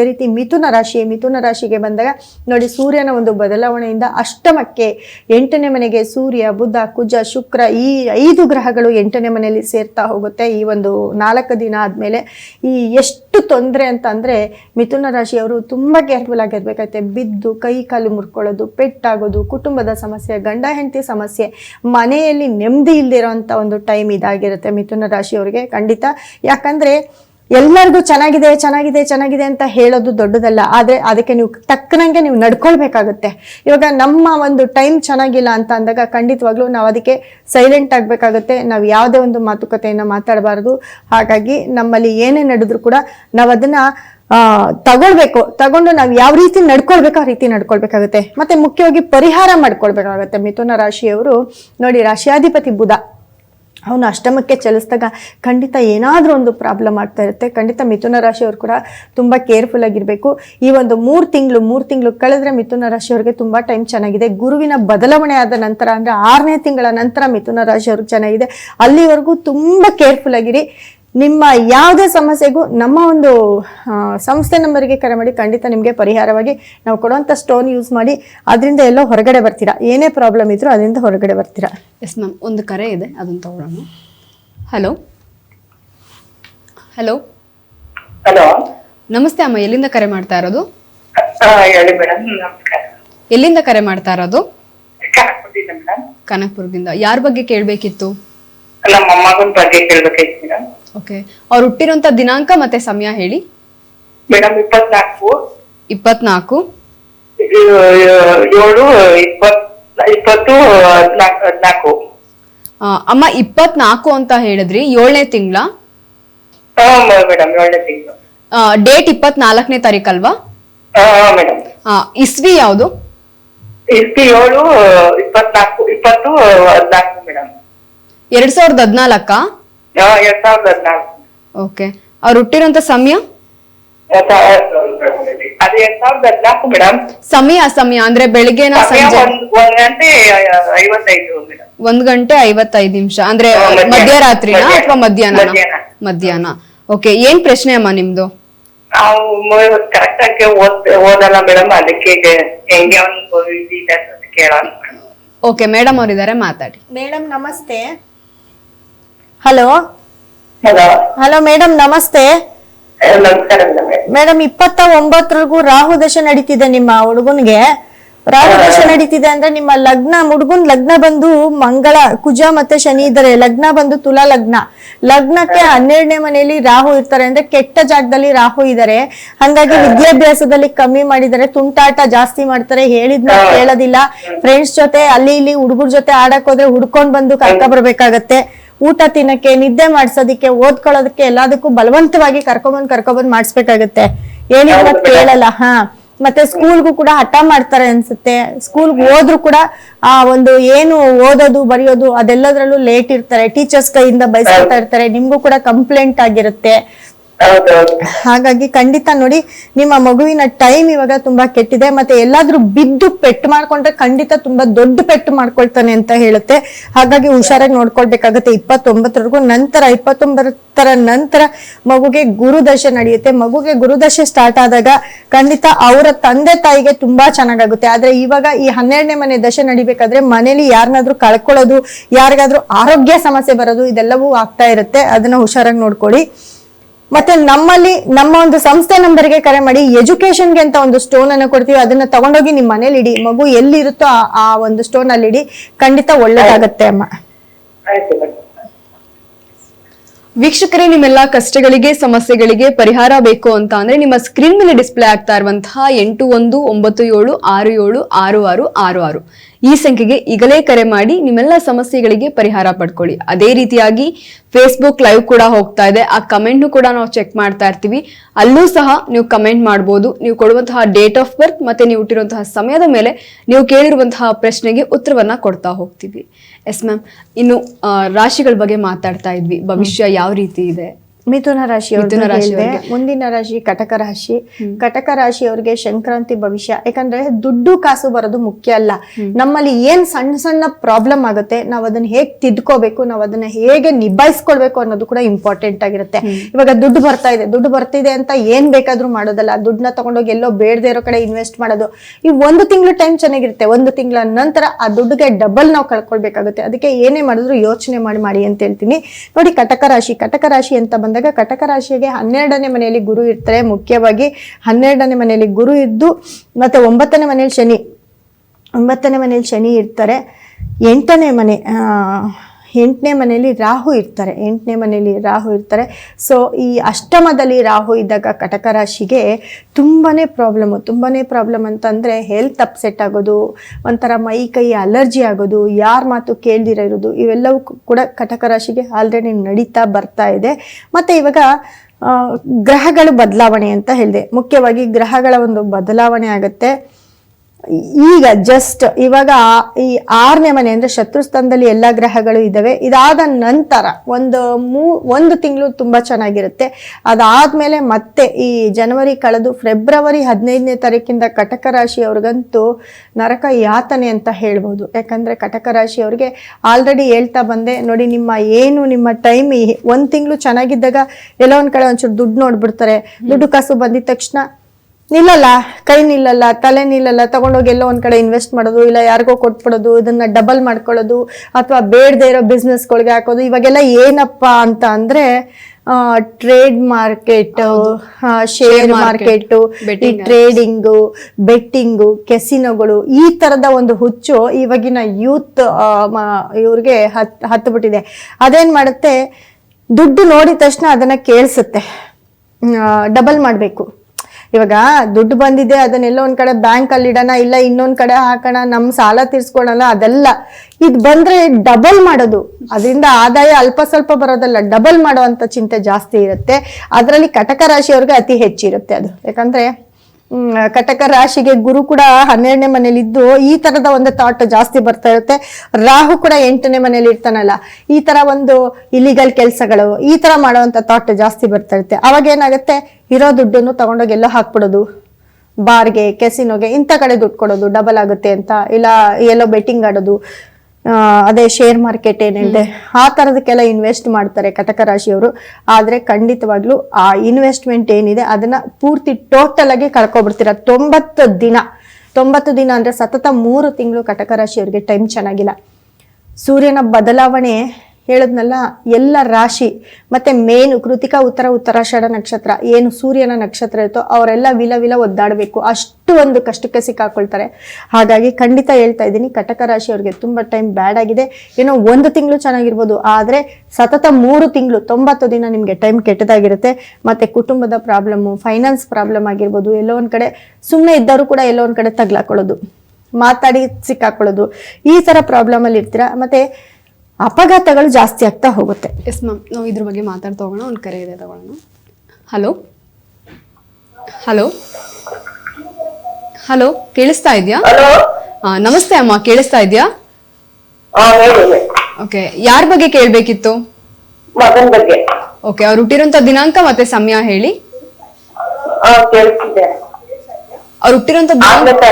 ಅದೇ ರೀತಿ ಮಿಥುನ ರಾಶಿ, ಮಿಥುನ ರಾಶಿಗೆ ಬಂದಾಗ ನೋಡಿ ಸೂರ್ಯನ ಒಂದು ಬದಲಾವಣೆಯಿಂದ ಅಷ್ಟಮಕ್ಕೆ ಎಂಟನೇ ಮನೆಗೆ ಸೂರ್ಯ, ಬುಧ, ಕುಜ, ಶುಕ್ರ ಈ ಐದು ಗ್ರಹಗಳು ಎಂಟನೇ ಮನೆಯಲ್ಲಿ ಸೇರ್ತಾ ಹೋಗುತ್ತೆ. ಈ ಒಂದು ನಾಲ್ಕು ದಿನ ಆದಮೇಲೆ ಈ ಎಷ್ಟು ತೊಂದರೆ ಅಂತ ಅಂದರೆ ಮಿಥುನ ರಾಶಿಯವರು ತುಂಬ ಕೇರ್ಫುಲ್ ಆಗಿರ್ಬೇಕಾಗುತ್ತೆ ಬಿದ್ದು ಕೈ ಕಾಲು ಮುರ್ಕೊಳ್ಳೋದು, ಪೆಟ್ಟಾಗೋದು, ಕುಟುಂಬದ ಸಮಸ್ಯೆ, ಗಂಡ, ಹೆಂಡತಿ ಸಮಸ್ಯೆ, ಮನೆಯಲ್ಲಿ ನೆಮ್ಮದಿ ಇಲ್ದಿರೋಂಥ ಒಂದು ಟೈಮ್ ಇದಾಗಿರುತ್ತೆ ಮಿಥುನ ರಾಶಿಯವರಿಗೆ ಖಂಡಿತ. ಯಾಕಂದರೆ ಎಲ್ಲರಿಗೂ ಚೆನ್ನಾಗಿದೆ ಚೆನ್ನಾಗಿದೆ ಚೆನ್ನಾಗಿದೆ ಅಂತ ಹೇಳೋದು ದೊಡ್ಡದಲ್ಲ. ಆದರೆ ಅದಕ್ಕೆ ನೀವು ತಕ್ಕನಂಗೆ ನೀವು ನಡ್ಕೊಳ್ಬೇಕಾಗುತ್ತೆ. ಇವಾಗ ನಮ್ಮ ಒಂದು ಟೈಮ್ ಚೆನ್ನಾಗಿಲ್ಲ ಅಂತ ಅಂದಾಗ ಖಂಡಿತವಾಗ್ಲೂ ನಾವು ಅದಕ್ಕೆ ಸೈಲೆಂಟ್ ಆಗಬೇಕಾಗುತ್ತೆ. ನಾವು ಯಾವುದೇ ಒಂದು ಮಾತುಕತೆಯನ್ನು ಮಾತಾಡಬಾರ್ದು. ಹಾಗಾಗಿ ನಮ್ಮಲ್ಲಿ ಏನೇ ನಡೆದ್ರು ಕೂಡ ನಾವು ಅದನ್ನ ತಗೊಳ್ಬೇಕು. ತಗೊಂಡು ನಾವು ಯಾವ ರೀತಿ ನಡ್ಕೊಳ್ಬೇಕು ಆ ರೀತಿ ನಡ್ಕೊಳ್ಬೇಕಾಗುತ್ತೆ. ಮತ್ತೆ ಮುಖ್ಯವಾಗಿ ಪರಿಹಾರ ಮಾಡ್ಕೊಳ್ಬೇಕಾಗುತ್ತೆ ಮಿಥುನ ರಾಶಿಯವರು. ನೋಡಿ ರಾಶಿಯಾಧಿಪತಿ ಬುಧ. ಅವನು ಅಷ್ಟಮಕ್ಕೆ ಚಲಿಸಿದಾಗ ಖಂಡಿತ ಏನಾದರೂ ಒಂದು ಪ್ರಾಬ್ಲಮ್ ಆಗ್ತಾ ಇರುತ್ತೆ. ಖಂಡಿತ ಮಿಥುನ ರಾಶಿಯವರು ಕೂಡ ತುಂಬ ಕೇರ್ಫುಲ್ ಆಗಿರಬೇಕು. ಈ ಒಂದು ಮೂರು ತಿಂಗಳು ಮೂರು ತಿಂಗಳು ಕಳೆದ್ರೆ ಮಿಥುನ ರಾಶಿಯವ್ರಿಗೆ ತುಂಬ ಟೈಮ್ ಚೆನ್ನಾಗಿದೆ. ಗುರುವಿನ ಬದಲಾವಣೆ ಆದ ನಂತರ ಅಂದರೆ ಆರನೇ ತಿಂಗಳ ನಂತರ ಮಿಥುನ ರಾಶಿಯವ್ರಿಗೆ ಚೆನ್ನಾಗಿದೆ. ಅಲ್ಲಿವರೆಗೂ ತುಂಬ ಕೇರ್ಫುಲ್ ಆಗಿರಿ. ನಿಮ್ಮ ಯಾವುದೇ ಸಮಸ್ಯೆಗೂ ನಮ್ಮ ಒಂದು ಆ, ಸಂಸ್ಥೆ ನಂಬರ್ಗೆ ಕರೆ ಮಾಡಿ ಖಂಡಿತ ನಿಮಗೆ ಪರಿಹಾರವಾಗಿ ನಾವು ಕೊಡುವಂಥ ಸ್ಟೋನ್ ಯೂಸ್ ಮಾಡಿ ಅದರಿಂದ ಎಲ್ಲೋ ಹೊರಗಡೆ ಬರ್ತೀರಾ? ಏನೇ ಪ್ರಾಬ್ಲಮ್ ಇದ್ರೂ ಅದರಿಂದ ಹೊರಗಡೆ ಬರ್ತೀರಾ? ಎಸ್ ಮ್ಯಾಮ್ ಒಂದು ಕರೆ ಇದೆ ಅದನ್ನು ತಗೊಳ್ಳೋಣ. ಹಲೋ ಹಲೋ ಹಲೋ ನಮಸ್ತೆ ಅಮ್ಮ ಎಲ್ಲಿಂದ ಕರೆ ಮಾಡ್ತಾ ಇರೋದು? ಹೇಳಿ ಮೇಡಮ್ ನಮಸ್ಕಾರ. ಎಲ್ಲಿಂದ ಕರೆ ಮಾಡ್ತಾ ಇರೋದು? ಕನಕಪುರದಿಂದ ಯಾರ ಬಗ್ಗೆ ಕೇಳಬೇಕಿತ್ತು? ನಮ್ಮ ಮೊಮ್ಮಗನ ಬಗ್ಗೆ ಕೇಳ್ಬೇಕಾಯ್ತು ಮೇಡಮ್ ಓಕೆ. ಅವ್ರು ಹುಟ್ಟಿರುವಂತ ದಿನಾಂಕ ಮತ್ತೆ ಸಮಯ ಹೇಳಿ. ಮೇಡಮ್ ಇಪ್ಪತ್ನಾಲ್ಕು. ಇಪ್ಪತ್ನಾಲ್ಕು. ಏಳು ಇಪ್ಪತ್ ಇಪ್ಪತ್ತು ಆ, ಅಮ್ಮ ಇಪ್ಪತ್ನಾಲ್ಕು ಅಂತ ಹೇಳಿದ್ರಿ. ಏಳನೇ ತಿಂಗಳ? ಹಾ ಮೇಡಮ್ ಏಳನೇ ತಿಂಗಳು. ಡೇಟ್ ಇಪ್ಪತ್ನಾಲ್ಕನೇ ತಾರೀಕಲ್ವಾ ಹಾ ಮೇಡಮ್. ಆ, ಇಸ್ವಿ ಯಾವುದು? ಇಷ್ಟು ಏಳು ಇಪ್ಪತ್ನಾಲ್ಕು ಇಪ್ಪತ್ತು ಹದಿನಾಲ್ಕು ಮೇಡಮ್. ಎರಡ್ ಸಾವಿರದ ಹದ್ನಾಲ್ಕ? ಎರಡ್ ಸಾವಿರದ ಹದ್ನಾಲ್ಕು. ಓಕೆ. ಅವ್ರು ಸಮಯ? ಅದು ಎರಡ್ ಸಾವಿರದ ಹದ್ನಾಲ್ಕು ಮೇಡಮ್ ಸಮಯ ಸಮಯ. ಅಂದ್ರೆ ಬೆಳಿಗ್ಗೆನ ಸಂಜೆ? ಒಂದ್ ಗಂಟೆ ಐವತ್ತೈದು ಮೇಡಮ್ ಒಂದ್ ಗಂಟೆ ಐವತ್ತೈದು ನಿಮಿಷ. ಅಂದ್ರೆ ಮಧ್ಯಾಹ್ನ. ಮಧ್ಯರಾತ್ರಿನ ಮಧ್ಯಾಹ್ನ. ಅಥವಾ ಮಧ್ಯಾಹ್ನ ಮಧ್ಯಾಹ್ನ. ಮಧ್ಯಾಹ್ನ. ಓಕೆ. ಏನ್ ಪ್ರಶ್ನೆ ಅಮ್ಮ ನಿಮ್ದು? ನಾವು ಕರೆಕ್ಟ್ ಆಗಿ ಓದ್ ಓದಲ್ಲ ಮೇಡಮ್ ಅದಕ್ಕೆ ಹೆಂಗೆ ಕೇಳೋಣ. ಓಕೆ. ಮೇಡಮ್ ಅವರಿದ್ದಾರೆ ಮಾತಾಡಿ. ಮೇಡಮ್ ನಮಸ್ತೆ. ಹಲೋ? ಹಲೋ? ಮೇಡಮ್ ನಮಸ್ತೆ. ಮೇಡಮ್. ಮೇಡಮ್ ಇಪ್ಪತ್ತ ಒಂಬತ್ತರಗೂ ರಾಹು ದಶೆ ನಡೀತಿದೆ ನಿಮ್ಮ ಹುಡುಗನ್ಗೆ. ರಾಹು ದಶೆ ನಡೀತಿದೆ ಅಂದ್ರೆ ನಿಮ್ಮ ಲಗ್ನ ಹುಡುಗನ್ ಲಗ್ನ ಬಂದು ಮಂಗಳ ಕುಜ ಮತ್ತೆ ಶನಿ ಇದ್ದಾರೆ. ಲಗ್ನ ಬಂದು ತುಲಾ ಲಗ್ನ. ಲಗ್ನಕ್ಕೆ ಹನ್ನೆರಡನೇ ಮನೆಯಲ್ಲಿ ರಾಹು ಇರ್ತಾರೆ ಅಂದ್ರೆ ಕೆಟ್ಟ ಜಾಗದಲ್ಲಿ ರಾಹು ಇದ್ದಾರೆ. ಹಂಗಾಗಿ ವಿದ್ಯಾಭ್ಯಾಸದಲ್ಲಿ ಕಮ್ಮಿ ಮಾಡಿದ್ದಾರೆ. ತುಂಟಾಟ ಜಾಸ್ತಿ ಮಾಡ್ತಾರೆ. ಹೇಳಿದ್ನ ಕೇಳೋದಿಲ್ಲ. ಫ್ರೆಂಡ್ಸ್ ಜೊತೆ ಅಲ್ಲಿ ಇಲ್ಲಿ ಹುಡುಗರ ಜೊತೆ ಆಡಕ್ ಹೋದ್ರೆ ಹುಡ್ಕೊಂಡ್ ಬಂದು ಕರ್ಕ ಬರ್ಬೇಕಾಗತ್ತೆ. ಊಟ ತಿನ್ನಕ್ಕೆ ನಿದ್ದೆ ಮಾಡ್ಸೋದಿಕ್ಕೆ ಓದ್ಕೊಳ್ಳೋದಕ್ಕೆ ಎಲ್ಲದಕ್ಕೂ ಬಲವಂತವಾಗಿ ಕರ್ಕೊಂಬಂದ್ ಕರ್ಕೊಂಬಂದ್ ಮಾಡಿಸ್ಬೇಕಾಗತ್ತೆ. ಏನಿಲ್ಲ ಕೇಳಲ್ಲ ಹಾ. ಮತ್ತೆ ಸ್ಕೂಲ್ಗೂ ಕೂಡ ಹಠ ಮಾಡ್ತಾರೆ ಅನ್ಸುತ್ತೆ. ಸ್ಕೂಲ್ಗೆ ಹೋದ್ರು ಕೂಡ ಆ ಒಂದು ಏನು ಓದೋದು ಬರೆಯೋದು ಅದೆಲ್ಲದ್ರಲ್ಲೂ ಲೇಟ್ ಇರ್ತಾರೆ. ಟೀಚರ್ಸ್ ಕೈಯಿಂದ ಬಯಸ್ಕೊತಾ ಇರ್ತಾರೆ. ನಿಮ್ಗೂ ಕೂಡ ಕಂಪ್ಲೇಂಟ್ ಆಗಿರುತ್ತೆ. ಹಾಗಾಗಿ ಖಂಡಿತ ನೋಡಿ, ನಿಮ್ಮ ಮಗುವಿನ ಟೈಮ್ ಇವಾಗ ತುಂಬಾ ಕೆಟ್ಟಿದೆ, ಮತ್ತೆ ಎಲ್ಲಾದ್ರೂ ಬಿದ್ದು ಪೆಟ್ಟು ಮಾಡ್ಕೊಂಡ್ರೆ ಖಂಡಿತ ತುಂಬಾ ದೊಡ್ಡ ಪೆಟ್ಟು ಮಾಡ್ಕೊಳ್ತಾನೆ ಅಂತ ಹೇಳುತ್ತೆ. ಹಾಗಾಗಿ ಹುಷಾರಾಗಿ ನೋಡ್ಕೊಳ್ಬೇಕಾಗತ್ತೆ. ಇಪ್ಪತ್ತೊಂಬತ್ತರವರೆಗೂ ನಂತರ, ಇಪ್ಪತ್ತೊಂಬತ್ತರ ನಂತರ ಮಗುಗೆ ಗುರುದಶೆ ನಡೆಯುತ್ತೆ. ಮಗುಗೆ ಗುರುದಶೆ ಸ್ಟಾರ್ಟ್ ಆದಾಗ ಖಂಡಿತ ಅವರ ತಂದೆ ತಾಯಿಗೆ ತುಂಬಾ ಚೆನ್ನಾಗಾಗುತ್ತೆ. ಆದ್ರೆ ಇವಾಗ ಈ ಹನ್ನೆರಡನೇ ಮನೆ ದಶೆ ನಡಿಬೇಕಾದ್ರೆ ಮನೇಲಿ ಯಾರನ್ನಾದ್ರೂ ಕಳ್ಕೊಳ್ಳೋದು, ಯಾರಿಗಾದ್ರೂ ಆರೋಗ್ಯ ಸಮಸ್ಯೆ ಬರೋದು, ಇದೆಲ್ಲವೂ ಆಗ್ತಾ ಇರುತ್ತೆ. ಅದನ್ನ ಹುಷಾರಾಗಿ ನೋಡ್ಕೊಳ್ಳಿ. ಮತ್ತೆ ನಮ್ಮಲ್ಲಿ, ನಮ್ಮ ಒಂದು ಸಂಸ್ಥೆ ನಂಬರ್ಗೆ ಕರೆ ಮಾಡಿ ಎಜುಕೇಶನ್ಗೆ ಅಂತ ಒಂದು ಸ್ಟೋನ್ ಅನ್ನು ಕೊಡ್ತೀವಿ, ಅದನ್ನ ತಗೊಂಡೋಗಿ ನಿಮ್ಮ ಮನೇಲಿ ಇಡಿ. ಮಗು ಎಲ್ಲಿರುತ್ತೋ ಆ- ಒಂದು ಸ್ಟೋನ್ ಅಲ್ಲಿ ಇಡಿ ಖಂಡಿತ ಒಳ್ಳೇದಾಗತ್ತೆ ಅಮ್ಮ. ವೀಕ್ಷಕರೇ, ನಿಮ್ಮೆಲ್ಲ ಕಷ್ಟಗಳಿಗೆ, ಸಮಸ್ಯೆಗಳಿಗೆ ಪರಿಹಾರ ಬೇಕು ಅಂತ ಅಂದ್ರೆ ನಿಮ್ಮ ಸ್ಕ್ರೀನ್ ಮೇಲೆ ಡಿಸ್ಪ್ಲೇ ಆಗ್ತಾ ಇರುವಂತಹ ಎಂಟು ಒಂದು, ಒಂಬತ್ತು ಏಳು, ಆರು ಏಳು, ಆರು ಆರು ಆರು ಆರು. ಈ ಸಂಖ್ಯೆಗೆ ಈಗಲೇ ಕರೆ ಮಾಡಿ ನಿಮ್ಮೆಲ್ಲ ಸಮಸ್ಯೆಗಳಿಗೆ ಪರಿಹಾರ ಪಡ್ಕೊಳ್ಳಿ. ಅದೇ ರೀತಿಯಾಗಿ ಫೇಸ್ಬುಕ್ ಲೈವ್ ಕೂಡ ಹೋಗ್ತಾ ಇದೆ. ಆ ಕಮೆಂಟ್ ಕೂಡ ನಾವು ಚೆಕ್ ಮಾಡ್ತಾ ಇರ್ತೀವಿ. ಅಲ್ಲೂ ಸಹ ನೀವು ಕಮೆಂಟ್ ಮಾಡಬಹುದು ನೀವು ಕೊಡುವಂತಹ ಡೇಟ್ ಆಫ್ ಬರ್ತ್ ಮತ್ತೆ ನೀವು ಇಟ್ಟಿರುವಂತಹ ಸಮಯದ ಮೇಲೆ ನೀವು ಕೇಳಿರುವಂತಹ ಪ್ರಶ್ನೆಗೆ ಉತ್ತರವನ್ನ ಕೊಡ್ತಾ ಹೋಗ್ತೀವಿ. ಎಸ್ ಮ್ಯಾಮ್ ಇನ್ನು ರಾಶಿಗಳ ಬಗ್ಗೆ ಮಾತಾಡ್ತಾ ಇದ್ವಿ. ಭವಿಷ್ಯ ಯಾವ ರೀತಿ ಇದೆ? ಮಿಥುನ ರಾಶಿ ಮುಂದಿನ ರಾಶಿ ಕಟಕ ರಾಶಿ. ಕಟಕ ರಾಶಿಯವ್ರಿಗೆ ಸಂಕ್ರಾಂತಿ ಭವಿಷ್ಯ ಯಾಕಂದ್ರೆ ದುಡ್ಡು ಕಾಸು ಬರೋದು ಮುಖ್ಯ ಅಲ್ಲ. ನಮ್ಮಲ್ಲಿ ಏನ್ ಸಣ್ಣ ಸಣ್ಣ ಪ್ರಾಬ್ಲಮ್ ಆಗುತ್ತೆ ನಾವ್ ಅದನ್ನ ಹೇಗ್ ತಿದ್ಕೋಬೇಕು ನಾವ್ ಅದನ್ನ ಹೇಗೆ ನಿಭಾಯಿಸ್ಕೊಳ್ಬೇಕು ಅನ್ನೋದು ಕೂಡ ಇಂಪಾರ್ಟೆಂಟ್ ಆಗಿರುತ್ತೆ. ಇವಾಗ ದುಡ್ಡು ಬರ್ತಾ ಇದೆ ದುಡ್ಡು ಬರ್ತಿದೆ ಅಂತ ಏನ್ ಬೇಕಾದ್ರೂ ಮಾಡೋದಲ್ಲ. ದುಡ್ಡನ್ನ ತಗೊಂಡೋಗಿ ಎಲ್ಲೋ ಬೇಡದೇ ಇರೋ ಕಡೆ ಇನ್ವೆಸ್ಟ್ ಮಾಡೋದು. ಈ ಒಂದು ತಿಂಗಳು ಟೈಮ್ ಚೆನ್ನಾಗಿರುತ್ತೆ. ಒಂದು ತಿಂಗಳ ನಂತರ ಆ ದುಡ್ಡುಗೆ ಡಬಲ್ ನಾವು ಕಳ್ಕೊಳ್ಬೇಕಾಗುತ್ತೆ. ಅದಕ್ಕೆ ಏನೇ ಮಾಡಿದ್ರು ಯೋಚನೆ ಮಾಡಿ ಮಾಡಿ ಅಂತ ಹೇಳ್ತೀನಿ. ನೋಡಿ ಕಟಕ ರಾಶಿ ಕಟಕ ರಾಶಿ ಅಂತ ಬಂದಾಗ ಕಟಕ ರಾಶಿಗೆ ಹನ್ನೆರಡನೇ ಮನೆಯಲ್ಲಿ ಗುರು ಇರ್ತಾರೆ. ಮುಖ್ಯವಾಗಿ ಹನ್ನೆರಡನೇ ಮನೆಯಲ್ಲಿ ಗುರು ಇದ್ದು, ಮತ್ತೆ ಒಂಬತ್ತನೇ ಮನೆಯಲ್ಲಿ ಶನಿ, ಒಂಬತ್ತನೇ ಮನೆಯಲ್ಲಿ ಶನಿ ಇರ್ತಾರೆ. ಎಂಟನೇ ಮನೆ ಎಂಟನೇ ಮನೆಯಲ್ಲಿ ರಾಹು ಇರ್ತಾರೆ. ಎಂಟನೇ ಮನೆಯಲ್ಲಿ ರಾಹು ಇರ್ತಾರೆ. ಸೊ ಈ ಅಷ್ಟಮದಲ್ಲಿ ರಾಹು ಇದ್ದಾಗ ಕಟಕ ರಾಶಿಗೆ ತುಂಬಾ ಪ್ರಾಬ್ಲಮ್ಮು ತುಂಬಾ ಪ್ರಾಬ್ಲಮ್ ಅಂತಂದರೆ ಹೆಲ್ತ್ ಅಪ್ಸೆಟ್ ಆಗೋದು, ಒಂಥರ ಮೈ ಕೈ ಅಲರ್ಜಿ ಆಗೋದು, ಯಾರ ಮಾತು ಕೇಳ್ದಿರ ಇರೋದು ಇವೆಲ್ಲವೂ ಕೂಡ ಕಟಕ ರಾಶಿಗೆ ಆಲ್ರೆಡಿ ನಡೀತಾ ಬರ್ತಾ ಇದೆ. ಮತ್ತು ಇವಾಗ ಗ್ರಹಗಳು ಬದಲಾವಣೆ ಅಂತ ಹೇಳಿದೆ. ಮುಖ್ಯವಾಗಿ ಗ್ರಹಗಳ ಒಂದು ಬದಲಾವಣೆ ಆಗುತ್ತೆ. ಈಗ ಜಸ್ಟ್ ಇವಾಗ ಈ ಆರನೇ ಮನೆ ಅಂದ್ರೆ ಶತ್ರುಸ್ಥಾನದಲ್ಲಿ ಎಲ್ಲ ಗ್ರಹಗಳು ಇದ್ದಾವೆ. ಇದಾದ ನಂತರ ಒಂದು ಮೂ ಒಂದು ತಿಂಗಳು ತುಂಬಾ ಚೆನ್ನಾಗಿರುತ್ತೆ. ಅದಾದ್ಮೇಲೆ ಮತ್ತೆ ಈ ಜನವರಿ ಕಳೆದು ಫೆಬ್ರವರಿ ಹದಿನೈದನೇ ತಾರೀಕಿಂದ ಕಟಕ ರಾಶಿಯವ್ರಿಗಂತೂ ನರಕ ಯಾತನೆ ಅಂತ ಹೇಳ್ಬೋದು. ಯಾಕಂದ್ರೆ ಕಟಕ ರಾಶಿಯವ್ರಿಗೆ ಆಲ್ರೆಡಿ ಹೇಳ್ತಾ ಬಂದೆ ನೋಡಿ ನಿಮ್ಮ ಏನು ನಿಮ್ಮ ಟೈಮ್ ಒಂದು ತಿಂಗಳು ಚೆನ್ನಾಗಿದ್ದಾಗ ಎಲ್ಲೋ ಒಂದ್ ಕಡೆ ಒಂಚೂರು ದುಡ್ಡು ನೋಡ್ಬಿಡ್ತಾರೆ. ದುಡ್ಡು ಕಾಸು ಬಂದಿದ ತಕ್ಷಣ ನಿಲ್ಲಲ್ಲ ಕೈ ನಿಲ್ಲಲ್ಲ ತಲೆ ನಿಲ್ಲಲ್ಲ ತಗೊಂಡೋಗಿ ಎಲ್ಲೋ ಒಂದ್ ಕಡೆ ಇನ್ವೆಸ್ಟ್ ಮಾಡೋದು ಇಲ್ಲ ಯಾರಿಗೋ ಕೊಟ್ಬಿಡೋದು ಇದನ್ನ ಡಬಲ್ ಮಾಡ್ಕೊಳ್ಳೋದು ಅಥವಾ ಬೇಡದೆ ಇರೋ ಬಿಸ್ನೆಸ್ಗಳಿಗೆ ಹಾಕೋದು ಇವಾಗೆಲ್ಲ ಏನಪ್ಪ ಅಂತ ಅಂದ್ರೆ ಟ್ರೇಡ್ ಮಾರ್ಕೆಟ್ ಶೇರ್ ಮಾರ್ಕೆಟ್ ಈ ಟ್ರೇಡಿಂಗು ಬೆಟ್ಟಿಂಗು ಕೆಸಿನೋಗಳು ಈ ತರದ ಒಂದು ಹುಚ್ಚು ಇವಾಗಿನ ಯೂತ್ ಇವ್ರಿಗೆ ಹತ್ ಹತ್ತು ಬಿಟ್ಟಿದೆ ಅದೇನ್ ಮಾಡುತ್ತೆ ದುಡ್ಡು ನೋಡಿದ ತಕ್ಷಣ ಅದನ್ನ ಕೇಳಿಸುತ್ತೆ. ಡಬಲ್ ಮಾಡಬೇಕು. ಇವಾಗ ದುಡ್ಡು ಬಂದಿದೆ ಅದನ್ನೆಲ್ಲ ಒಂದ್ ಕಡೆ ಬ್ಯಾಂಕ್ ಅಲ್ಲಿ ಇಡೋಣ, ಇಲ್ಲ ಇನ್ನೊಂದ್ ಕಡೆ ಹಾಕೋಣ, ನಮ್ ಸಾಲ ತೀರ್ಸ್ಕೊಳಲ್ಲ, ಅದೆಲ್ಲ. ಇದ್ ಬಂದ್ರೆ ಡಬಲ್ ಮಾಡೋದು. ಅದರಿಂದ ಆದಾಯ ಅಲ್ಪ ಸ್ವಲ್ಪ ಬರೋದಲ್ಲ ಡಬಲ್ ಮಾಡುವಂತ ಚಿಂತೆ ಜಾಸ್ತಿ ಇರುತ್ತೆ. ಅದರಲ್ಲಿ ಕಟಕ ರಾಶಿಯವ್ರಿಗೆ ಅತಿ ಹೆಚ್ಚಿರುತ್ತೆ ಅದು. ಯಾಕಂದ್ರೆ ಕಟಕ ರಾಶಿಗೆ ಗುರು ಕೂಡ ಹನ್ನೆರಡನೇ ಮನೇಲಿ ಇದ್ದು ಈ ತರದ ಒಂದು ಥಾಟ್ ಜಾಸ್ತಿ ಬರ್ತಾ ಇರುತ್ತೆ. ರಾಹು ಕೂಡ ಎಂಟನೇ ಮನೇಲಿ ಇರ್ತಾನಲ್ಲ, ಈ ತರ ಒಂದು ಇಲಿಗಲ್ ಕೆಲಸಗಳು, ಈ ತರ ಮಾಡುವಂತ ಥಾಟ್ ಜಾಸ್ತಿ ಬರ್ತಾ ಇರುತ್ತೆ. ಅವಾಗ ಏನಾಗುತ್ತೆ? ಇರೋ ದುಡ್ಡನ್ನು ತಗೊಂಡೋಗಿ ಎಲ್ಲೋ ಹಾಕ್ಬಿಡೋದು. ಬಾರ್ಗೆ ಕೆಸಿನೋಗೆ ಇಂಥ ಕಡೆ ದುಡ್ಡು ಕೊಡೋದು ಡಬಲ್ ಆಗುತ್ತೆ ಅಂತ. ಇಲ್ಲ, ಎಲ್ಲೋ ಬೆಟ್ಟಿಂಗ್ ಆಡೋದು. ಅದೇ ಶೇರ್ ಮಾರ್ಕೆಟ್ ಏನಿದೆ, ಆ ತರದಕ್ಕೆಲ್ಲ ಇನ್ವೆಸ್ಟ್ ಮಾಡ್ತಾರೆ ಕಟಕ ರಾಶಿಯವರು. ಆದರೆ ಖಂಡಿತವಾಗ್ಲೂ ಆ ಇನ್ವೆಸ್ಟ್ಮೆಂಟ್ ಏನಿದೆ, ಅದನ್ನ ಪೂರ್ತಿ ಟೋಟಲ್ ಆಗಿ ಕಳ್ಕೊಬಿಡ್ತೀರ. ತೊಂಬತ್ತು ದಿನ ತೊಂಬತ್ತು ದಿನ ಅಂದ್ರೆ ಸತತ ಮೂರು ತಿಂಗಳು ಕಟಕ ರಾಶಿಯವರಿಗೆ ಟೈಮ್ ಚೆನ್ನಾಗಿಲ್ಲ. ಸೂರ್ಯನ ಬದಲಾವಣೆ ಹೇಳದ್ನಲ್ಲ, ಎಲ್ಲ ರಾಶಿ, ಮತ್ತೆ ಮೇನು ಕೃತಿಕಾ ಉತ್ತರ, ಉತ್ತರಾಷಾಢ ನಕ್ಷತ್ರ, ಏನು ಸೂರ್ಯನ ನಕ್ಷತ್ರ ಇರುತ್ತೋ ಅವರೆಲ್ಲ ವಿಲ ವಿಲ ಒದ್ದಾಡಬೇಕು. ಅಷ್ಟು ಒಂದು ಕಷ್ಟಕ್ಕೆ ಸಿಕ್ಕಾಕೊಳ್ತಾರೆ. ಹಾಗಾಗಿ ಖಂಡಿತ ಹೇಳ್ತಾ ಇದ್ದೀನಿ, ಕಟಕ ರಾಶಿ ಅವ್ರಿಗೆ ತುಂಬ ಟೈಮ್ ಬ್ಯಾಡ್ ಆಗಿದೆ. ಏನೋ ಒಂದು ತಿಂಗಳು ಚೆನ್ನಾಗಿರ್ಬೋದು, ಆದರೆ ಸತತ ಮೂರು ತಿಂಗಳು, ತೊಂಬತ್ತು ದಿನ ನಿಮಗೆ ಟೈಮ್ ಕೆಟ್ಟದಾಗಿರುತ್ತೆ. ಮತ್ತೆ ಕುಟುಂಬದ ಪ್ರಾಬ್ಲಮ್ಮು ಫೈನಾನ್ಸ್ ಪ್ರಾಬ್ಲಮ್ ಆಗಿರ್ಬೋದು, ಎಲ್ಲೋ ಒಂದು ಕಡೆ ಸುಮ್ಮನೆ ಇದ್ದರೂ ಕೂಡ ಎಲ್ಲೋ ಒಂದು ಕಡೆ ತಗ್ಲಾಕೊಳ್ಳೋದು, ಮಾತಾಡಿ ಸಿಕ್ಕಾಕೊಳ್ಳೋದು, ಈ ಥರ ಪ್ರಾಬ್ಲಮಲ್ಲಿ ಇರ್ತೀರಾ? ಮತ್ತೆ ಅಪಘಾತಗಳು ಜಾಸ್ತಿ ಆಗ್ತಾ ಹೋಗುತ್ತೆ. ಎಸ್ ಮ್ಯಾಮ್ ನಾವು ಇದ್ರ ಬಗ್ಗೆ ಮಾತಾಡ್ತಾ ಹೋಗೋಣ. ಒಂದು ಕರೆ ಇದೆ ತಗೊಳ್ಳೋಣ. ಹಲೋ ಹಲೋ ಹಲೋ ಕೇಳಿಸ್ತಾ ಇದೆಯಾ? ನಮಸ್ತೆ ಅಮ್ಮ. ಕೇಳಿಸ್ತಾ ಇದೆಯಾ? ಓಕೆ ಯಾರ ಬಗ್ಗೆ ಕೇಳಬೇಕಿತ್ತು? ಮಗನ್ ಬಗ್ಗೆ. ಓಕೆ ಅವ್ರು ಹುಟ್ಟಿರುವಂತ ದಿನಾಂಕ ಮತ್ತೆ ಸಮಯ ಹೇಳಿ. ಅವ್ರು ಹುಟ್ಟಿರುವಂತ ದಿನಾಂಕ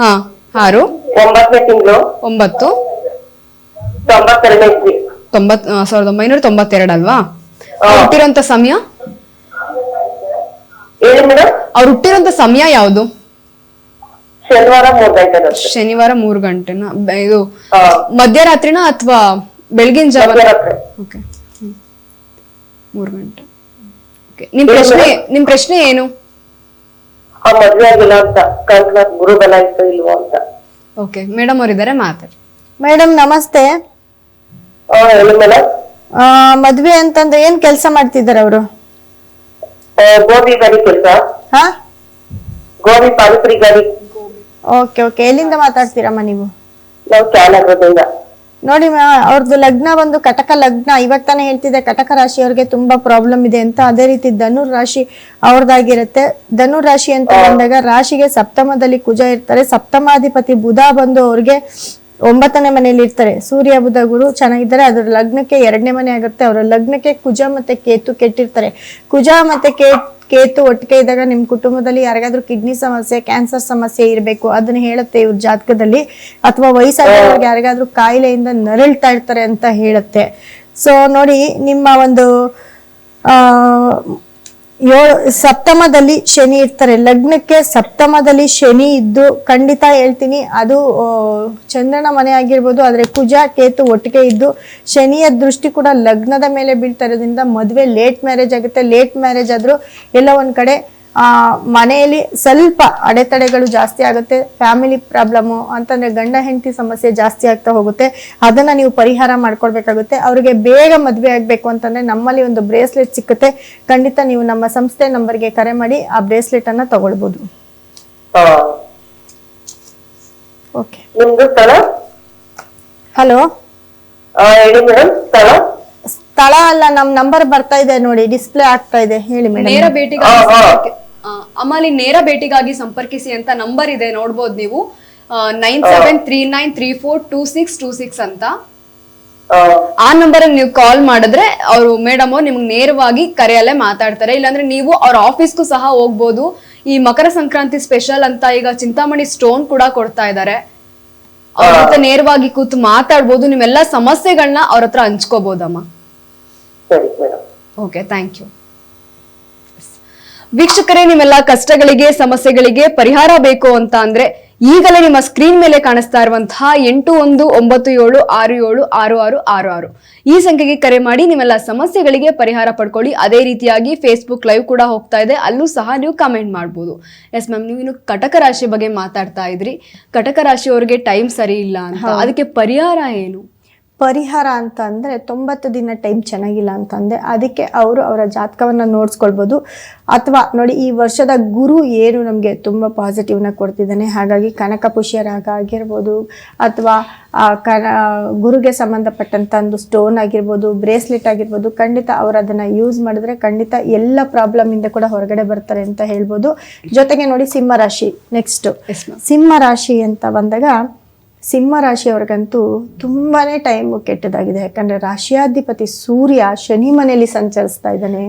ಹಾ ಆರು? ಒಂಬತ್ತನೇ ತಿಂಗಳು. ಒಂಬತ್ತು. ತೊಂಬತ್ ಸಾವಿರದ ಒಂಬೈನೂರ ತೊಂಬತ್ತೆರಡು ಅಲ್ವಾ? ಅವ್ರು ಸಮಯ? ಹೇಳಿ ಮೇಡಮ್. ಅವ್ರು ಹುಟ್ಟಿರೋಂತ ಸಮಯ ಯಾವುದು? ಶನಿವಾರ ಮೂರ್ ಗಂಟೆ ಶನಿವಾರ ಮೂರು ಗಂಟೆನ? ಇದು ಮಧ್ಯರಾತ್ರಿನ ಅಥವಾ ಬೆಳಗಿನ ಜಾವ? ಓಕೆ. ಮೂರು ಗಂಟೆ. ಓಕೆ. ನಿಮ್ ಪ್ರಶ್ನೆ ನಿಮ್ ಪ್ರಶ್ನೆ ಏನು? ಆ ಮದ್ವೆ ಆಗಿಲ್ಲ ಅಂತ. ಗುರು ಬಲ ಇತ್ತು ಇಲ್ವೋ ಅಂತ. ಓಕೆ. ಮೇಡಮ್ ಅವರಿದ್ದಾರೆ ಮಾತಾಡಿ. ಮೇಡಮ್ ನಮಸ್ತೆ. ಹಾ ಹೇಳಿ ಮೇಡಮ್ ಆ, ಮದ್ವೆ ಅಂತಂದ್ರೆ ಏನ್ ಕೆಲಸ ಮಾಡ್ತಿದ್ದಾರೆ ಅವರು? ಗೋಬಿ ಕೆಲಸ. ಹಾ? ಗೋಬಿ ಪಾನಿಪುರಿ ಗಾಡಿ. Okay okay. ಎಲ್ಲಿಂದ ಮಾತಾಡ್ತೀರಮ್ಮ ನೀವು? ನೋಡಿ ಅವ್ರದ್ದು ಲಗ್ನ ಬಂದು ಕಟಕ ಲಗ್ನ ಇವಾಗ ತಾನೇ ಹೇಳ್ತಿದ್ದೆ ಕಟಕ ರಾಶಿಯವ್ರಿಗೆ ತುಂಬಾ ಪ್ರಾಬ್ಲಮ್ ಇದೆ ಅಂತ. ಅದೇ ರೀತಿ ಧನುರ್ ರಾಶಿ ಅವ್ರದ್ದಾಗಿರುತ್ತೆ ಧನುರ್ ರಾಶಿ ಅಂತ ಬಂದಾಗ ರಾಶಿಗೆ ಸಪ್ತಮದಲ್ಲಿ ಕುಜ ಇರ್ತಾರೆ. ಸಪ್ತಮಾಧಿಪತಿ ಬುಧ ಬಂದು ಅವ್ರಿಗೆ ಒಂಬತ್ತನೇ ಮನೆಯಲ್ಲಿ ಇರ್ತಾರೆ. ಸೂರ್ಯ, ಬುಧ, ಗುರು ಚೆನ್ನಾಗಿದ್ದಾರೆ. ಅದರ ಲಗ್ನಕ್ಕೆ ಎರಡನೇ ಮನೆ ಆಗುತ್ತೆ. ಅವರ ಲಗ್ನಕ್ಕೆ ಕುಜ ಮತ್ತೆ ಕೇತು ಕೆಟ್ಟಿರ್ತಾರೆ. ಕುಜ ಮತ್ತೆ ಕೇ, ಕೇತು ಒಟ್ಟಿಗೆ ಇದ್ದಾಗ ನಿಮ್ಮ ಕುಟುಂಬದಲ್ಲಿ ಯಾರಿಗಾದ್ರೂ ಕಿಡ್ನಿ ಸಮಸ್ಯೆ, ಕ್ಯಾನ್ಸರ್ ಸಮಸ್ಯೆ ಇರಬೇಕು. ಅದನ್ನ ಹೇಳುತ್ತೆ ಇವ್ರ ಜಾತಕದಲ್ಲಿ. ಅಥವಾ ವಯಸ್ಸಾದವ್ರಿಗೆ ಯಾರಿಗಾದ್ರೂ ಕಾಯಿಲೆಯಿಂದ ನರಳ್ತಾ ಇರ್ತಾರೆ ಅಂತ ಹೇಳುತ್ತೆ. ಸೊ ನೋಡಿ, ನಿಮ್ಮ ಒಂದು ಏಳು, ಸಪ್ತಮದಲ್ಲಿ ಶನಿ ಇರ್ತಾರೆ. ಲಗ್ನಕ್ಕೆ ಸಪ್ತಮದಲ್ಲಿ ಶನಿ ಇದ್ದು ಖಂಡಿತ ಹೇಳ್ತೀನಿ, ಅದು ಚಂದ್ರನ ಮನೆ ಆಗಿರ್ಬೋದು, ಆದರೆ ಕುಜ, ಕೇತು ಒಟ್ಟಿಗೆ ಇದ್ದು ಶನಿಯ ದೃಷ್ಟಿ ಕೂಡ ಲಗ್ನದ ಮೇಲೆ ಬೀಳ್ತಾ ಇರೋದ್ರಿಂದ ಮದುವೆ ಲೇಟ್ ಮ್ಯಾರೇಜ್ ಆಗುತ್ತೆ. ಲೇಟ್ ಮ್ಯಾರೇಜ್ ಆದರೂ ಎಲ್ಲ ಒಂದು ಕಡೆ ಮನೆಯಲ್ಲಿ ಸ್ವಲ್ಪ ಅಡೆತಡೆಗಳು ಜಾಸ್ತಿ ಆಗುತ್ತೆ ಫ್ಯಾಮಿಲಿ ಪ್ರಾಬ್ಲಮ್ ಅಂತಂದ್ರೆ ಗಂಡ ಹೆಂಡತಿ ಸಮಸ್ಯೆ ಜಾಸ್ತಿ ಆಗ್ತಾ ಹೋಗುತ್ತೆ ಅದನ್ನ ನೀವು ಪರಿಹಾರ ಮಾಡ್ಕೊಳ್ಬೇಕಾಗುತ್ತೆ ಅವ್ರಿಗೆ ಬೇಗ ಮದುವೆ ಆಗ್ಬೇಕು ಅಂತಂದ್ರೆ ನಮ್ಮಲ್ಲಿ ಒಂದು ಬ್ರೇಸ್ಲೆಟ್ ಸಿಕ್ಕುತ್ತೆ ಖಂಡಿತ ನೀವು ನಮ್ಮ ಸಂಸ್ಥೆ ನಂಬರ್ಗೆ ಕರೆ ಮಾಡಿ ಆ ಬ್ರೇಸ್ಲೆಟ್ ಅನ್ನ ತಗೊಳ್ಬಹುದು ಹಲೋ? ಆ, ಸ್ಥಳ? ಅಲ್ಲ ನಮ್ ನಂಬರ್ ಬರ್ತಾ ಇದೆ ನೋಡಿ ಡಿಸ್ಪ್ಲೇ ಆಗ್ತಾ ಇದೆ ಹೇಳಿ ಮೇಡಮ್. ಅಲ್ಲಿ ನೇರ ಭೇಟಿಗಾಗಿ ಸಂಪರ್ಕಿಸಿ ಅಂತ ನಂಬರ್ ಇದೆ ನೋಡ್ಬೋದು ನೀವು. Nine seven three nine three four two six two six ಅಂತ. ಆ, ನಂಬರ್ ನೀವು ಕಾಲ್ ಮಾಡಿದ್ರೆ ಅವರು ಮೇಡಮ್ ನಿಮ್ಗೆ ನೇರವಾಗಿ ಕರೆಯಲ್ಲೇ ಮಾತಾಡ್ತಾರೆ. ಇಲ್ಲಾಂದ್ರೆ ನೀವು ಅವ್ರ ಆಫೀಸ್ಗೂ ಸಹ ಹೋಗ್ಬೋದು. ಈ ಮಕರ ಸಂಕ್ರಾಂತಿ ಸ್ಪೆಷಲ್ ಅಂತ ಈಗ ಚಿಂತಾಮಣಿ ಸ್ಟೋನ್ ಕೂಡ ಕೊಡ್ತಾ ಇದ್ದಾರೆ ಅವ್ರ ಜೊತೆ ನೇರವಾಗಿ ಕೂತು ಮಾತಾಡ್ಬೋದು. ನಿಮ್ಮೆಲ್ಲ ಸಮಸ್ಯೆಗಳನ್ನ ಅವ್ರ ಹತ್ರ ಹಂಚ್ಕೋಬಹುದಮ್ಮ ಓಕೆ ಥ್ಯಾಂಕ್ ಯು ವೀಕ್ಷಕರೇ ನಿಮ್ಮೆಲ್ಲ ಕಷ್ಟಗಳಿಗೆ ಸಮಸ್ಯೆಗಳಿಗೆ ಪರಿಹಾರ ಬೇಕು ಅಂತ ಅಂದ್ರೆ ಈಗಲೇ ನಿಮ್ಮ ಸ್ಕ್ರೀನ್ ಮೇಲೆ ಕಾಣಿಸ್ತಾ ಇರುವಂತಹ ಎಂಟು ಒಂದು ಒಂಬತ್ತು ಏಳು ಆರು ಏಳು ಆರು ಆರು ಆರು ಆರು. ಈ ಸಂಖ್ಯೆಗೆ ಕರೆ ಮಾಡಿ ನಿಮ್ಮೆಲ್ಲ ಸಮಸ್ಯೆಗಳಿಗೆ ಪರಿಹಾರ ಪಡ್ಕೊಳ್ಳಿ. ಅದೇ ರೀತಿಯಾಗಿ ಫೇಸ್ಬುಕ್ ಲೈವ್ ಕೂಡ ಹೋಗ್ತಾ ಇದೆ. ಅಲ್ಲೂ ಸಹ ನೀವು ಕಮೆಂಟ್ ಮಾಡ್ಬೋದು. ಎಸ್ ಮ್ಯಾಮ್ ನೀವು ಇನ್ನು ಕಟಕ ರಾಶಿ ಬಗ್ಗೆ ಮಾತಾಡ್ತಾ ಇದ್ರಿ. ಕಟಕ ರಾಶಿಯವರಿಗೆ ಟೈಮ್ ಸರಿ ಇಲ್ಲ ಅಂತ. ಅದಕ್ಕೆ ಪರಿಹಾರ ಏನು? ಪರಿಹಾರ ಅಂತ ಅಂದರೆ ತೊಂಬತ್ತು ದಿನ ಟೈಮ್ ಚೆನ್ನಾಗಿಲ್ಲ ಅಂತಂದೆ ಅದಕ್ಕೆ ಅವರು ಅವರ ಜಾತಕವನ್ನು ನೋಡಿಸ್ಕೊಳ್ಬೋದು. ಅಥವಾ ನೋಡಿ ಈ ವರ್ಷದ ಗುರು ಏನು ನಮಗೆ ತುಂಬ ಪಾಸಿಟಿವ್ನ ಕೊಡ್ತಿದ್ದಾನೆ. ಹಾಗಾಗಿ ಕನಕ ಪುಷ್ಯ ರಾಗ ಆಗಿರ್ಬೋದು ಅಥವಾ ಕನ ಗುರುಗೆ ಸಂಬಂಧಪಟ್ಟಂಥ ಒಂದು ಸ್ಟೋನ್ ಆಗಿರ್ಬೋದು ಬ್ರೇಸ್ಲೆಟ್ ಆಗಿರ್ಬೋದು ಖಂಡಿತ ಅವರು ಅದನ್ನು ಯೂಸ್ ಮಾಡಿದ್ರೆ ಖಂಡಿತ ಎಲ್ಲ ಪ್ರಾಬ್ಲಮ್ ಇಂದ ಕೂಡ ಹೊರಗಡೆ ಬರ್ತಾರೆ ಅಂತ ಹೇಳ್ಬೋದು. ಜೊತೆಗೆ ನೋಡಿ ಸಿಂಹ ರಾಶಿ ಸಿಂಹರಾಶಿ ಸಿಂಹ ರಾಶಿ ಅಂತ ಬಂದಾಗ ಸಿಂಹ ರಾಶಿಯವ್ರಿಗಂತೂ ತುಂಬಾ ಟೈಮು ಕೆಟ್ಟದಾಗಿದೆ. ಯಾಕಂದರೆ ರಾಶಿಯಾಧಿಪತಿ ಸೂರ್ಯ ಶನಿ ಮನೆಯಲ್ಲಿ ಸಂಚರಿಸ್ತಾ ಇದ್ದಾನೆ.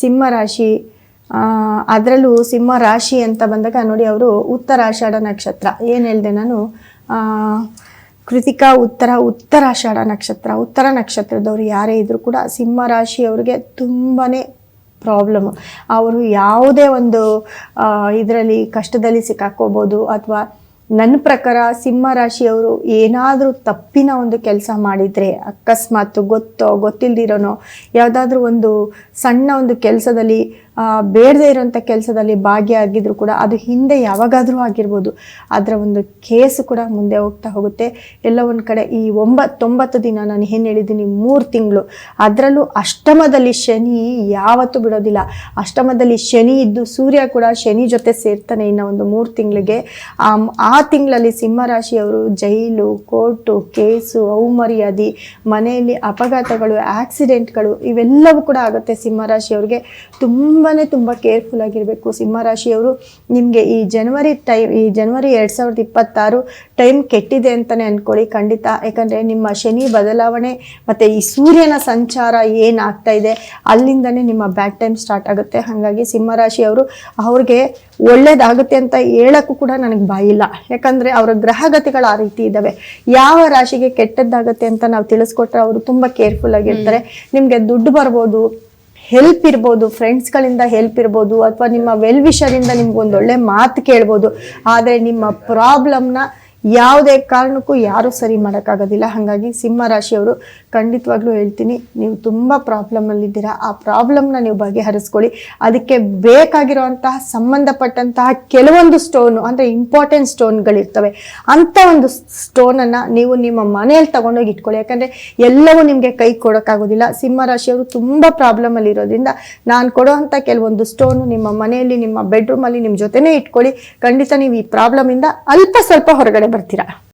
ಸಿಂಹ ರಾಶಿ ಅದರಲ್ಲೂ ಸಿಂಹ ರಾಶಿ ಅಂತ ಬಂದಾಗ ನೋಡಿ ಅವರು ಉತ್ತರಾಷಾಢ ನಕ್ಷತ್ರ. ಏನು ಹೇಳಿದೆ ನಾನು? ಕೃತಿಕಾ ಉತ್ತರ, ಉತ್ತರಾಷಾಢ ನಕ್ಷತ್ರ. ಉತ್ತರ ನಕ್ಷತ್ರದವರು ಯಾರೇ ಇದ್ದರೂ ಕೂಡ ಸಿಂಹ ರಾಶಿಯವರಿಗೆ ತುಂಬಾ ಪ್ರಾಬ್ಲಮ್ ಅವರು ಯಾವುದೇ ಒಂದು ಇದರಲ್ಲಿ ಕಷ್ಟದಲ್ಲಿ ಸಿಕ್ಕಾಕೋಬೋದು ಅಥವಾ ನನ್ನ ಪ್ರಕಾರ ಸಿಂಹ ರಾಶಿಯವರು ಏನಾದರೂ ತಪ್ಪಿನ ಒಂದು ಕೆಲಸ ಮಾಡಿದರೆ, ಅಕಸ್ಮಾತ್ ಗೊತ್ತೋ ಗೊತ್ತಿಲ್ದಿರೋನೋ, ಯಾವುದಾದ್ರೂ ಒಂದು ಸಣ್ಣ ಒಂದು ಕೆಲಸದಲ್ಲಿ ಬೇಡದೇ ಇರುವಂಥ ಕೆಲಸದಲ್ಲಿ ಭಾಗಿಯಾಗಿದ್ರು ಕೂಡ ಅದು ಹಿಂದೆ ಯಾವಾಗಾದರೂ ಆಗಿರ್ಬೋದು. ಅದರ ಒಂದು ಕೇಸು ಕೂಡ ಮುಂದೆ ಹೋಗ್ತಾ ಹೋಗುತ್ತೆ. ಎಲ್ಲ ಒಂದು ಕಡೆ ಈ ಒಂಬತ್ತೊಂಬತ್ತು ದಿನ ನಾನು ಏನು ಹೇಳಿದ್ದೀನಿ, ಮೂರು ತಿಂಗಳು. ಅದರಲ್ಲೂ ಅಷ್ಟಮದಲ್ಲಿ ಶನಿ ಯಾವತ್ತೂ ಬಿಡೋದಿಲ್ಲ. ಅಷ್ಟಮದಲ್ಲಿ ಶನಿ ಇದ್ದು ಸೂರ್ಯ ಕೂಡ ಶನಿ ಜೊತೆ ಸೇರ್ತಾನೆ ಇನ್ನು ಒಂದು ಮೂರು ತಿಂಗಳಿಗೆ. ಆ ತಿಂಗಳಲ್ಲಿ ಸಿಂಹರಾಶಿಯವರು ಜೈಲು, ಕೋರ್ಟು, ಕೇಸು, ಔಮರ್ಯಾದಿ, ಮನೆಯಲ್ಲಿ ಅಪಘಾತಗಳು, ಆಕ್ಸಿಡೆಂಟ್ಗಳು ಇವೆಲ್ಲವೂ ಕೂಡ ಆಗುತ್ತೆ ಸಿಂಹರಾಶಿಯವ್ರಿಗೆ. ತುಂಬಾ ತುಂಬ ಕೇರ್ಫುಲ್ ಆಗಿರಬೇಕು. ಸಿಂಹರಾಶಿಯವರು ನಿಮಗೆ ಈ ಜನವರಿ ಟೈಮ್ ಈ ಜನವರಿ ಎರಡು ಸಾವಿರದ ಇಪ್ಪತ್ತಾರು ಟೈಮ್ ಕೆಟ್ಟಿದೆ ಅಂತಲೇ ಅಂದ್ಕೊಳ್ಳಿ ಖಂಡಿತ. ಯಾಕಂದರೆ ನಿಮ್ಮ ಶನಿ ಬದಲಾವಣೆ ಮತ್ತು ಈ ಸೂರ್ಯನ ಸಂಚಾರ ಏನಾಗ್ತಾ ಇದೆ ಅಲ್ಲಿಂದನೇ ನಿಮ್ಮ ಬ್ಯಾಡ್ ಟೈಮ್ ಸ್ಟಾರ್ಟ್ ಆಗುತ್ತೆ. ಹಾಗಾಗಿ ಸಿಂಹರಾಶಿಯವರು ಅವ್ರಿಗೆ ಒಳ್ಳೇದಾಗುತ್ತೆ ಅಂತ ಹೇಳಕ್ಕೂ ಕೂಡ ನನಗೆ ಬಾಯಿಲ್ಲ ಯಾಕಂದರೆ ಅವರ ಗ್ರಹಗತಿಗಳು ಆ ರೀತಿ ಇದ್ದಾವೆ ಯಾವ ರಾಶಿಗೆ ಕೆಟ್ಟದ್ದಾಗುತ್ತೆ ಅಂತ ನಾವು ತಿಳಿಸ್ಕೊಟ್ರೆ ಅವರು ತುಂಬ ಕೇರ್ಫುಲ್ ಆಗಿರ್ತಾರೆ. ನಿಮಗೆ ದುಡ್ಡು ಬರ್ಬೋದು ಹೆಲ್ಪ್ ಇರ್ಬೋದು ಫ್ರೆಂಡ್ಸ್ಗಳಿಂದ ಹೆಲ್ಪ್ ಇರ್ಬೋದು, ಅಥವಾ ನಿಮ್ಮ ವೆಲ್ ವಿಷರಿಂದ ನಿಮ್ಗೆ ಒಂದು ಒಳ್ಳೆ ಮಾತು ಕೇಳ್ಬೋದು, ಆದರೆ ನಿಮ್ಮ ಪ್ರಾಬ್ಲಮ್ನ ಯಾವುದೇ ಕಾರಣಕ್ಕೂ ಯಾರೂ ಸರಿ ಮಾಡೋಕ್ಕಾಗೋದಿಲ್ಲ. ಹಾಗಾಗಿ ಸಿಂಹ ರಾಶಿಯವರು ಖಂಡಿತವಾಗ್ಲೂ ಹೇಳ್ತೀನಿ, ನೀವು ತುಂಬ ಪ್ರಾಬ್ಲಮಲ್ಲಿದ್ದೀರಾ ಆ ಪ್ರಾಬ್ಲಮ್ನ ನೀವು ಬಗೆಹರಿಸ್ಕೊಳ್ಳಿ. ಅದಕ್ಕೆ ಬೇಕಾಗಿರುವಂತಹ ಸಂಬಂಧಪಟ್ಟಂತಹ ಕೆಲವೊಂದು ಸ್ಟೋನು ಅಂದರೆ ಇಂಪಾರ್ಟೆಂಟ್ ಸ್ಟೋನ್ಗಳಿರ್ತವೆ ಅಂಥ ಒಂದು ಸ್ಟೋನನ್ನು ನೀವು ನಿಮ್ಮ ಮನೆಯಲ್ಲಿ ತಗೊಂಡೋಗಿ ಇಟ್ಕೊಳ್ಳಿ. ಯಾಕಂದರೆ ಎಲ್ಲವೂ ನಿಮಗೆ ಕೈ ಕೊಡೋಕ್ಕಾಗೋದಿಲ್ಲ. ಸಿಂಹ ರಾಶಿಯವರು ತುಂಬ ಪ್ರಾಬ್ಲಮಲ್ಲಿರೋದ್ರಿಂದ ನಾನು ಕೊಡೋವಂಥ ಕೆಲವೊಂದು ಸ್ಟೋನು ನಿಮ್ಮ ಮನೆಯಲ್ಲಿ, ನಿಮ್ಮ ಬೆಡ್ರೂಮಲ್ಲಿ ನಿಮ್ಮ ಜೊತೆನೇ ಇಟ್ಕೊಳ್ಳಿ. ಖಂಡಿತ ನೀವು ಈ ಪ್ರಾಬ್ಲಮಿಂದ ಅಲ್ಪ ಸ್ವಲ್ಪ ಹೊರಗಡೆ para tirar.